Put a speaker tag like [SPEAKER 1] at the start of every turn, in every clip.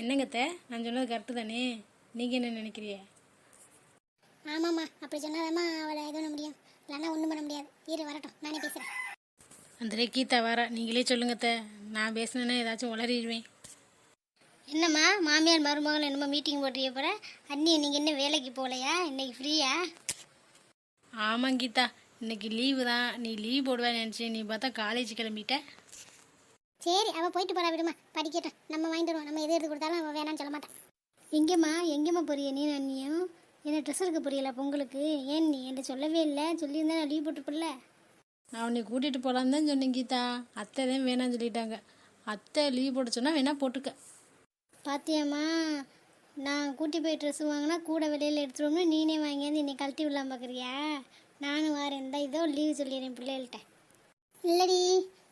[SPEAKER 1] என்னங்கத்த நான் சொன்னது கரெக்டு தானே? நீங்கள் என்ன நினைக்கிறீங்க?
[SPEAKER 2] ஆமாம்மா அப்படி சொன்னாதாம்மா அவளை இது பண்ண முடியும். இல்லைன்னா ஒன்றும் பண்ண முடியாது. இரு வரட்டும். நானே பேசுகிறேன்
[SPEAKER 1] அந்த கீதா வர. நீங்களே சொல்லுங்கத்த நான் பேசினேன்னா ஏதாச்சும் உளறிடுவேன்.
[SPEAKER 2] என்னம்மா மாமியார் மருமகள் என்னமோ மீட்டிங் போட்டிய போகிற அண்ணி நீங்கள் என்ன வேலைக்கு போகலையா? இன்னைக்கு ஃப்ரீயா
[SPEAKER 1] ஆமாம் கீதா. இன்னைக்கு லீவு தான். நீ லீவ் போடுவேன்னு நினச்சி நீ பார்த்தா காலேஜ் கிளம்பிட்ட.
[SPEAKER 2] சரி அவள் போயிட்டு போறா விடுமா. படிக்கட்டும். நம்ம வாங்கி தருவோம் நம்ம எது எடுத்து கொடுத்தாலும் அவள் வேணாம்னு சொல்ல மாட்டான் எங்கேம்மா எங்கேம்மா போறிய நீ அண்ணியும் என்ன ட்ரெஸ் எடுக்க போறீங்களா பொங்கலுக்கு? ஏன் நீ? என்கிட்ட சொல்லவே இல்லை. சொல்லியிருந்தா நான் லீவ் போட்டுப்படல
[SPEAKER 1] நான் உன்னை கூட்டிகிட்டு போகலான்னு தான் சொன்னேன் கீதா. அத்தை தான் வேணாம்னு சொல்லிட்டாங்க. அத்தை லீவ் போட சொன்னால் வேணா போட்டுக்க.
[SPEAKER 2] பாத்தியாம்மா நான் கூட்டி போய் ட்ரெஸ் வாங்கினா கூட வெளியில் எடுத்துருவோம்னு நீனே வாங்கியாந்து என்னை கழட்டி விடலாம் பார்க்குறியா நானும் வரேன். இந்த இதோ லீவு சொல்லிடுறேன் பிள்ளைகள்கிட்ட இல்லடி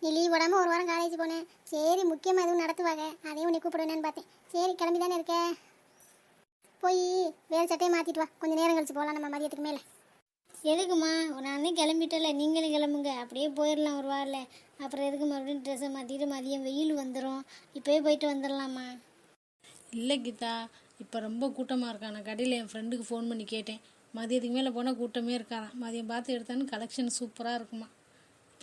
[SPEAKER 2] நீ லீவ் போடாமல் ஒரு வாரம் காலேஜ் போனேன் சரி முக்கியமாக எதுவும் நடத்துவாங்க அதையும் உன்னை கூப்பிடுவேன்னு பார்த்தேன். சரி கிளம்பி தானே இருக்க? போய் வேறு சட்டையை மாற்றிட்டு வா. கொஞ்சம் நேரம் கழிச்சு போகலாம் நம்ம மதியத்துக்கு மேலே. எதுக்குமா? நான் தான் கிளம்பிட்டல நீங்களும் கிளம்புங்க. அப்படியே போயிடலாம் ஒரு வாரில் அப்புறம் எதுக்கு மறுபடியும் ட்ரெஸ்ஸை மாற்றிட்டு மதியம் வெயில் வந்துடும் இப்போயே போயிட்டு வந்துடலாமா
[SPEAKER 1] இல்லை கீதா இப்போ ரொம்ப கூட்டமாக இருக்கான் நான் கடையில் என் ஃப்ரெண்டுக்கு ஃபோன் பண்ணி கேட்டேன். மதியத்துக்கு மேலே போனால் கூட்டமே இருக்காதான். மதியம் பார்த்து எடுத்தான்னு கலெக்ஷன் சூப்பராக இருக்குமா.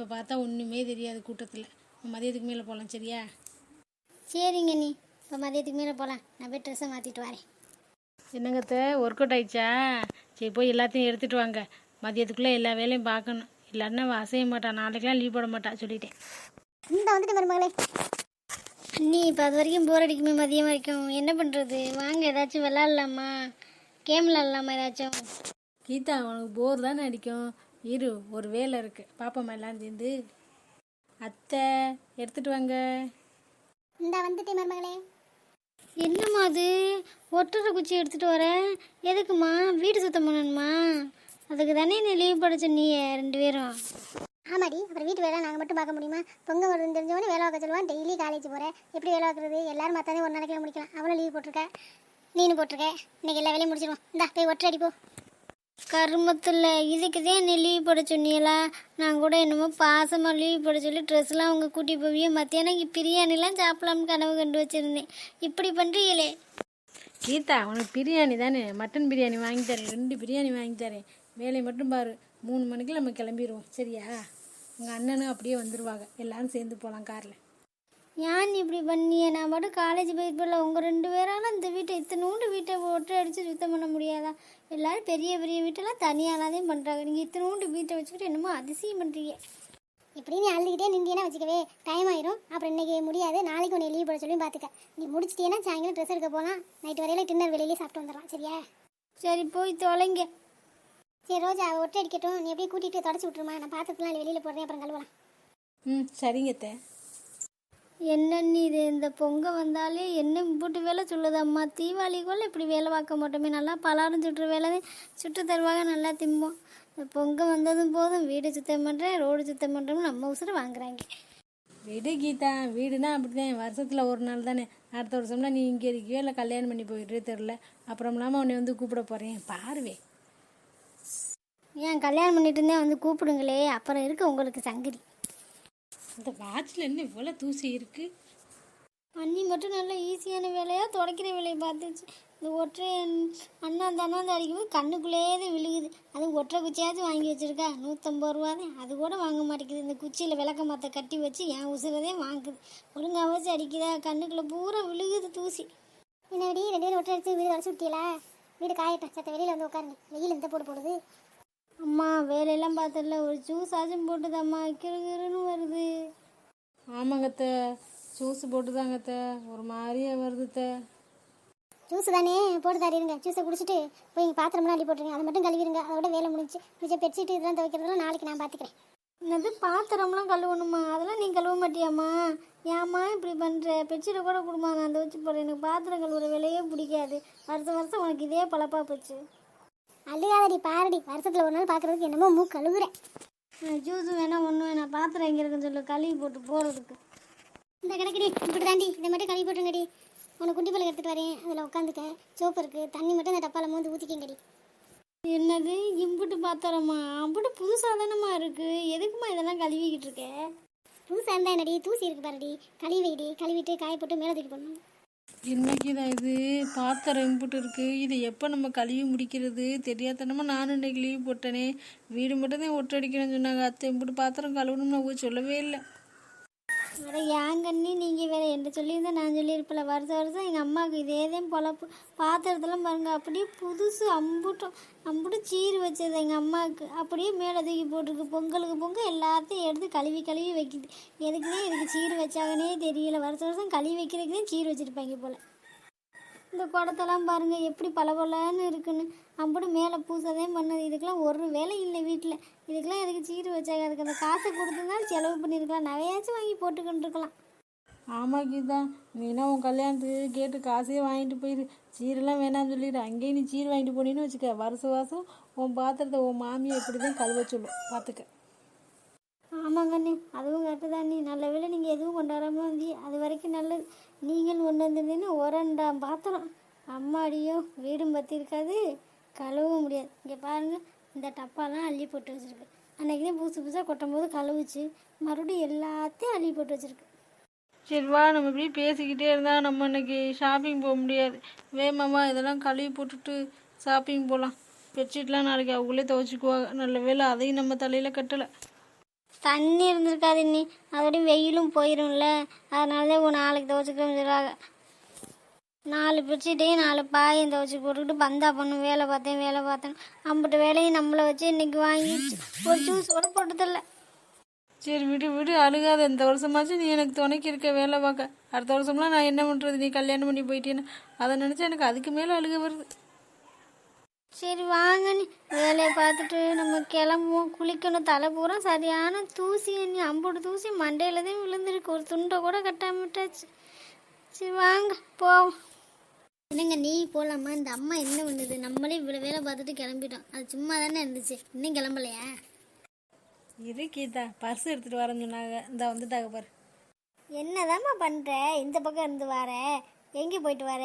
[SPEAKER 1] இப்போ பார்த்தா ஒன்றுமே தெரியாது கூட்டத்தில். மதியத்துக்கு மேலே போகலாம் சரியா?
[SPEAKER 2] சரிங்க நீ இப்போ மதியத்துக்கு மேலே போகலாம் நான் போய் ட்ரெஸ்ஸை மாற்றிட்டு வரேன்.
[SPEAKER 1] என்னங்கத்த ஒர்க் அவுட் ஆயிடுச்சா? சரி போய் எல்லாத்தையும் எடுத்துகிட்டு வாங்க. மதியத்துக்குள்ளே எல்லா வேலையும் பார்க்கணும். இல்லைன்னா அசைய மாட்டான் நாளைக்கெலாம் லீவ் போட மாட்டா சொல்லிட்டேன்.
[SPEAKER 2] இந்த வந்துட்டு மருமகளே. அண்ணி இப்போ அது வரைக்கும் போர் அடிக்குமே மதியம் வரைக்கும். என்ன பண்ணுறது வாங்க ஏதாச்சும் விளாட்லாமா? கேம் விளாட்லாமா ஏதாச்சும்?
[SPEAKER 1] கீதா உனக்கு போர் தானே அடிக்கும். இரு ஒரு வேலை இருக்குது பாப்பாம்மா எல்லாம் சேர்ந்து. அத்தை எடுத்துகிட்டு வாங்க.
[SPEAKER 2] இந்த வந்துட்டேன் மருமகளே. என்னம்மா அது? ஒட்டுற குச்சி எடுத்துகிட்டு வரேன் எதுக்குமா வீடு சுத்தம் பண்ணணுமா? அதுக்கு தானே நீ லீவ் படிச்ச நீ ரெண்டு பேரும். ஆமாடி அப்புறம் வீட்டு வேலை நாங்கள் மட்டும் பார்க்க முடியுமா? பொங்க வருதுன்னு தெரிஞ்சவொடனே வேலை பார்க்க சொல்லுவான். டெய்லி காலேஜ் போகிறேன் எப்படி வேலை பார்க்குறது? எல்லாரும் மற்றாதே ஒரு நாளைக்கு முடிக்கலாம். அவளும் லீவ் போட்டிருக்க. நீனு போட்டிருக்க. இன்னைக்கு எல்லா வேலையும் முடிச்சிருவோம். இந்தா போய் ஒற்றை அடி போ கருமத்தில் இதுக்குதே நீ லீவ் போட சொன்னீங்களா நான் கூட என்னமோ பாசமாக லீவ் போட சொல்லி ட்ரெஸ்லாம் அவங்க கூட்டி போவியே. மத்தியானம் பிரியாணிலாம் சாப்பிடலாம்னு கனவு கண்டு வச்சுருந்தேன். இப்படி பண்ணுறீங்களே
[SPEAKER 1] கீதா உனக்கு பிரியாணி தானே? மட்டன் பிரியாணி வாங்கி தரேன். ரெண்டு பிரியாணி வாங்கி தரேன். வேலையை மட்டும் பாரு. மூணு மணிக்கு நம்ம கிளம்பிடுவோம் சரியா? உங்கள் அண்ணனும் அப்படியே வந்துடுவாங்க எல்லாரும் சேர்ந்து போகலாம் காரில்.
[SPEAKER 2] ஏன் இப்படி பண்ணியே? நான் மட்டும் காலேஜ் போயிட்டு போகல உங்கள் ரெண்டு பேரால இந்த வீட்டை இத்தனூண்டு வீட்டை ஒற்றை அடித்து சுத்தம் பண்ண முடியாதா? எல்லாரும் பெரிய பெரிய வீட்டெல்லாம் தனியாலாதே பண்ணுறாங்க நீங்கள் இத்தனூண்டு வீட்டை வச்சுக்கிட்டு என்னமோ அதிசயம் பண்ணுறீங்க இப்படி நீ அழுதுகிட்டே நின்றீனா வச்சுக்கவே டைம் ஆயிரும். அப்புறம் இன்னைக்கு முடியாது. நாளைக்கு உன்னை லீவ் போட சொல்லி பார்த்துக்க நீ முடிச்சிட்டீங்கன்னா சாயங்காலம் ட்ரெஸ் எடுக்க போகலாம் நைட் வரையில டின்னர் வெளியிலே சாப்பிட்டு வந்துடலாம். சரியா? சரி போய் தொலைங்க. சரி ரோஜா ஒட்டை அடிக்கட்டும். நீ அப்படியே கூட்டிகிட்டு தொடச்சி விட்டுருமா. நான் பாத்திரத்துலாம் வெளியில் போடுறேன். அப்புறம் கழுவலாம்.
[SPEAKER 1] ம் சரிங்க அத்தை
[SPEAKER 2] என்ன நீ இது இந்த பொங்க வந்தாலே என்ன போட்டு வேலை சொல்லுதம்மா தீபாவளிக்குள்ள இப்படி வேலை பார்க்க மாட்டோமே. நல்லா பலாரம் சுட்டுற வேலை தான். சுட்டு தருவாங்க நல்லா திம்போம். இந்த பொங்க வந்ததும் போதும் வீடு சுத்தம் பண்ணுறேன் ரோடு சுத்தம் பண்ணுறோம்னு நம்ம உசுறு வாங்குறாங்க.
[SPEAKER 1] விடு கீதா வீடுனா அப்படிதான் வருஷத்தில் ஒரு நாள் தானே. அடுத்த வருஷம்லாம் நீ இங்கே இருக்கியோ இல்லை கல்யாணம் பண்ணி போயிட்டு தெரில அப்புறம் இல்லாமல் உன்னை வந்து கூப்பிட போகிறேன் பாருவே.
[SPEAKER 2] ஏன் கல்யாணம் பண்ணிட்டு இருந்தேன் வந்து கூப்பிடுங்களே. அப்புறம் இருக்கு உங்களுக்கு சங்கிலி.
[SPEAKER 1] இந்த வாட்சில் என்ன இவ்வளோ தூசி இருக்குது
[SPEAKER 2] அண்ணி மட்டும் நல்லா ஈஸியான வேலையாக துடைக்கிற வேலையை பார்த்துச்சு. இந்த ஒற்றை அண்ணா அந்த அண்ணா அடிக்கும்போது கண்ணுக்குள்ளேயே தான் விழுகுது. அதுவும் ஒற்றை குச்சியாச்சும் வாங்கி வச்சிருக்கா. நூற்றம்பது ரூபா தான் அது கூட வாங்க மாட்டேங்குது. இந்த குச்சியில் விளக்க மாற்ற கட்டி வச்சு என் உசுரதே வாங்குது. ஒழுங்கா வச்சு அடிக்குதா? கண்ணுக்குள்ளே பூரா விழுகுது தூசி. என்னடி ரெண்டு பேரும் ஒற்றை அடிச்சு வீடு வர சுட்டியலா வீடு காயட்டும். சத்த வெளியில் வந்து உட்காருங்க. வெயில் இந்த போட்டு போடுது. அம்மா வேலையெல்லாம் பார்த்தல ஒரு ஜூஸ் ஆச்சும் போட்டுதாம்மா கிருகிருன்னு வருது.
[SPEAKER 1] ஆமாங்கத்த ஜூஸ் போட்டு தாங்கத்த ஒரு மாதிரியா வருதுத்த
[SPEAKER 2] ஜூஸ் தானே? போட்டு தரிருங்க. ஜூஸை குடிச்சிட்டு போய் இங்கே பாத்திரம்லாம் அள்ளி போட்டுருங்க. அதை மட்டும் கழுவிடுங்க அதோட வேலை முடிஞ்சு. மிச்ச பெட்ஷீட் இதெல்லாம் துவைக்கிறதெல்லாம் நாளைக்கு நான் பார்த்துக்கிறேன் என்னது? பாத்திரம்லாம் கழுவணுமா? அதெல்லாம் நீ கழுவ மாட்டியாம்மா? ஏம்மா இப்படி பண்ணுற பெட்ஷீட்டை கூட கொடுமா. நான் துவைச்சு போடுறேன். எனக்கு பாத்திரம் கழுவுற வேலையே பிடிக்காது. வருஷம் வருஷம் உனக்கு இதே பழப்பா போச்சு. அழுகாதடி பாரடி. வருஷத்தில் ஒரு நாள் பார்க்குறதுக்கு என்னமோ மூ கழுவுறேன் ஜூஸும் வேணாம் ஒன்றும் வேணாம் பாத்திரம் எங்கே இருக்குன்னு சொல்லு கழுவி போட்டு போகிறதுக்கு இந்த கிடக்குடி இப்படி தாண்டி இதை மட்டும் கழுவி போட்டுங்கடி உனக்கு குட்டி பழம் எடுத்துட்டு வரேன் அதில் உட்காந்துக்க. சோப்பு இருக்கு தண்ணி மட்டும் இந்த டப்பாவில் மோந்து ஊற்றிக்கங்கடி என்னது இம்புட்டு பாத்திரமா? அம்புட்டு புதுசாக தானம்மா இருக்கு. எதுக்குமா இதெல்லாம் கழுவிக்கிட்டு இருக்க? புதுசாக இருந்தா என்னடி தூசி இருக்கு பாருடி. கழுவி வைடி கழுவிட்டு காய போட்டு மேலே தூக்கி போடணும்.
[SPEAKER 1] என்னைக்குதான் இது? பாத்திரம் இம்புட்டு இருக்கு. இது எப்போ நம்ம கழுவி முடிக்கிறது? தெரியாதனமா நானும் இன்னைக்கு லீவ் போட்டேனே. வீடு மட்டும் தான் ஒட்டடிக்கணும்னு சொன்னாங்க. அத்தை இம்புட்டு பாத்திரம் கழுவணும்னு அவங்க சொல்லவே இல்லை.
[SPEAKER 2] ஏங்கண்ணி சொல்லியிருந்தா நான் சொல்லியிருப்பில்ல வருஷம் வருஷம் எங்கள் அம்மாவுக்கு இதே தான் பொழப்பு. பாத்திரத்தெல்லாம் பாருங்க அப்படியே புதுசு அம்புட்டும் அம்புட்டு சீர் வச்சது எங்கள் அம்மாவுக்கு. அப்படியே மேலே தூக்கி போட்டிருக்கு பொங்கலுக்கு பொங்கல் எல்லாத்தையும் எடுத்து கழுவி கழுவி வைக்குது. எதுக்குன்னே இதுக்கு சீர் வச்சாங்கன்னே தெரியல. வருஷம் வருஷம் கழுவி வைக்கிறதுக்குனே சீர் வச்சுருப்பாங்க போல். இந்த குடத்தெல்லாம் பாருங்கள் எப்படி பளபளன்னு இருக்குன்னு. அம்புட்டு மேலே பூசதே பண்ணது. இதுக்கெல்லாம் ஒரு வேலை இல்லை வீட்டில். இதுக்கெல்லாம் எதுக்கு சீர் வச்சாங்க? அதுக்கு அந்த காசை கொடுத்துருந்தாலும் செலவு பண்ணியிருக்கலாம். நகையாச்சும் வாங்கி போட்டுக்கிட்டு இருக்கலாம்.
[SPEAKER 1] ஆமாம் கீதா நீனா உன் கல்யாணத்துக்கு கேட்டு காசே வாங்கிட்டு போயிரு. சீரெல்லாம் வேணாம்னு சொல்லிடு. அங்கேயே நீ சீர் வாங்கிட்டு போனீன்னு வச்சுக்க. வருஷ வருஷம் உன் பாத்திரத்தை உன் மாமியை இப்படி தான் கழுவ சொல்லும். பார்த்துக்க
[SPEAKER 2] ஆமாங்கண்ணே அதுவும் கரெக்டு தான் நீ. நல்ல வேலை நீங்கள் எதுவும் கொண்டாடாமல் வந்து வந்தி அது வரைக்கும் நல்லது. நீங்கள் கொண்டு வந்திருந்தீங்கன்னா ஒரண்டாம் பாத்திரம். அம்மாடியோ வீடும் பற்றி இருக்காது. கழுவவும் முடியாது. இங்கே பாருங்கள் இந்த டப்பாலாம் அள்ளி போட்டு வச்சுருக்கு. அன்றைக்கி தான் புதுசு புதுசாக கொட்டும் போது கழுவுச்சு. மறுபடியும் எல்லாத்தையும் அள்ளி போட்டு வச்சுருக்கு.
[SPEAKER 1] சரி வா நம்ம இப்படி பேசிக்கிட்டே இருந்தால் நம்ம இன்னைக்கு ஷாப்பிங் போக முடியாது. வேமாம்மா இதெல்லாம் கழுவி போட்டுட்டு ஷாப்பிங் போகலாம் பெட்ஷீட்லாம் நாளைக்கு அவங்களே துவச்சிக்குவாங்க. நல்ல வேலை அதையும் நம்ம தலையில் கட்டலை.
[SPEAKER 2] தண்ணி இருந்திருக்காது நீ அதோடய வெயிலும் போயிடும்ல அதனால தான் உன் நாளைக்கு துவச்சிக்கிறோம் நாலு பெட்ஷீட்டையும் நாலு பாயம் துவச்சி போட்டுக்கிட்டு பந்தா பண்ணும். வேலை பார்த்தேன் வேலை பார்த்தேன். அம்பிட்ட வேலையும் நம்மளை வச்சு இன்னைக்கு வாங்கி ஒரு ஜூஸ் கூட போட்டதில்ல.
[SPEAKER 1] சரி விடு விடு அழுகாத. இந்த வருஷமாச்சும் நீ எனக்கு துணைக்கு இருக்க வேலை பார்க்க. அடுத்த வருஷம்லாம் நான் என்ன பண்ணுறது நீ கல்யாணம் பண்ணி போயிட்டேன்னு. அதை நினச்சா எனக்கு அதுக்கு மேலே அழுக வருது.
[SPEAKER 2] சரி வாங்க. நீ வேலையை பார்த்துட்டு நம்ம கிளம்புவோம். குளிக்கணும். தலை பூரா சரியான தூசி நீ அம்புடு தூசி மண்டையில் தான் விழுந்துருக்கு. ஒரு துண்டை கூட கட்டாமட்டாச்சு சரி வாங்க போவோம். என்னங்க நீ போகலாமா இந்த அம்மா என்ன பண்ணுது? நம்மளே இவ்வளோ வேலை பார்த்துட்டு கிளம்பிட்டோம். அது சும்மா தானே இருந்துச்சு. இன்னும் கிளம்பலையா?
[SPEAKER 1] இரு கீதா பர்ஸ் எடுத்துகிட்டு வரேன்னு சொன்னாங்க. இந்த வந்துட்டாங்க பாரு.
[SPEAKER 2] என்னதாம்மா பண்ணுற இந்த பக்கம் இருந்து வர. எங்கே போயிட்டு வர?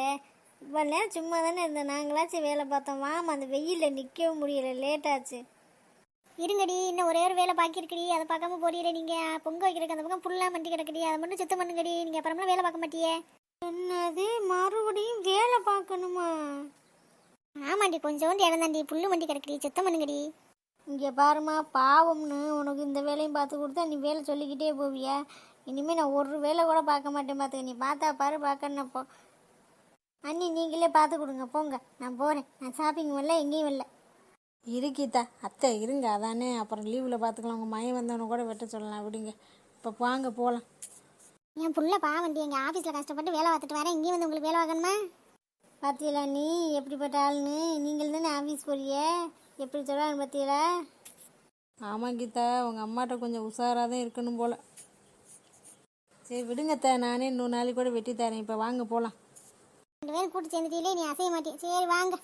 [SPEAKER 2] இவ்வளோ நேரம் சும்மா தானே இருந்தேன் நாங்களாச்சும் வேலை பார்த்தோம். வாமா அந்த வெயிலில் நிற்கவும் முடியல. லேட்டாச்சு இருங்கடி இன்னும் ஒரே ஒரு வேலை பாக்கி இருக்குடி. அதை பார்க்காம போறீங்களே நீங்கள் பொங்க வைக்கிறதுக்கு அந்த பக்கம் புல்லாக மண்டி கிடக்குடி. அதை மட்டும் சுத்தம் பண்ணுங்கடி. நீங்கள் அப்புறமா வேலை பார்க்க மாட்டியே. என்னது? மறுபடியும் வேலை பார்க்கணுமா? ஆமாண்டி கொஞ்சோண்டு இடம் தாண்டி புல்லு மண்டி கிடக்குடி. சுத்தம் பண்ணுங்கடி. இங்கே பாருமா பாவம்னு உனக்கு இந்த வேலையும் பார்த்து கொடுத்தா நீ வேலை சொல்லிக்கிட்டே போவியா? இனிமேல் நான் ஒரு வேலை கூட பார்க்க மாட்டேன் பார்த்துக்க நீ பார்த்தா பாரு பார்க்கணும் போ. அண்ணி நீங்களே பார்த்து கொடுங்க போங்க. நான் போகிறேன் நான் ஷாப்பிங் வரல எங்கேயும் வரல.
[SPEAKER 1] இரு கீதா அத்தை இருங்க அதானே. அப்புறம் லீவில் பார்த்துக்கலாம். உங்கள் மையம் வந்தவனை கூட வெட்ட சொல்லலாம். விடுங்க. இப்போ வாங்க போகலாம்
[SPEAKER 2] என் புள்ள பாவண்டி எங்கள் ஆஃபீஸில் கஷ்டப்பட்டு வேலை பார்த்துட்டு வரேன். இங்கேயும் வந்து உங்களுக்கு வேலை பார்க்கணுமா? பார்த்தீங்களா நீ? எப்படிப்பட்ட ஆளுன்னு நீங்கள் தானே ஆஃபீஸ் போறிய? எப்படி சொல்கிறாங்க பார்த்தீங்களா
[SPEAKER 1] ஆமாம் கீதா உங்கள் அம்மாட்ட கொஞ்சம் உஷாராக தான் இருக்கணும் போல். சரி விடுங்க அத்தை. நானே இன்னொரு நாளைக்கு கூட வெட்டி தரேன். இப்போ வாங்க போகலாம்
[SPEAKER 2] ரெண்டு பேரும் கூட்டு சேர்ந்துட்டீங்களே நீ அசைய மாட்டேன் சரி வாங்க.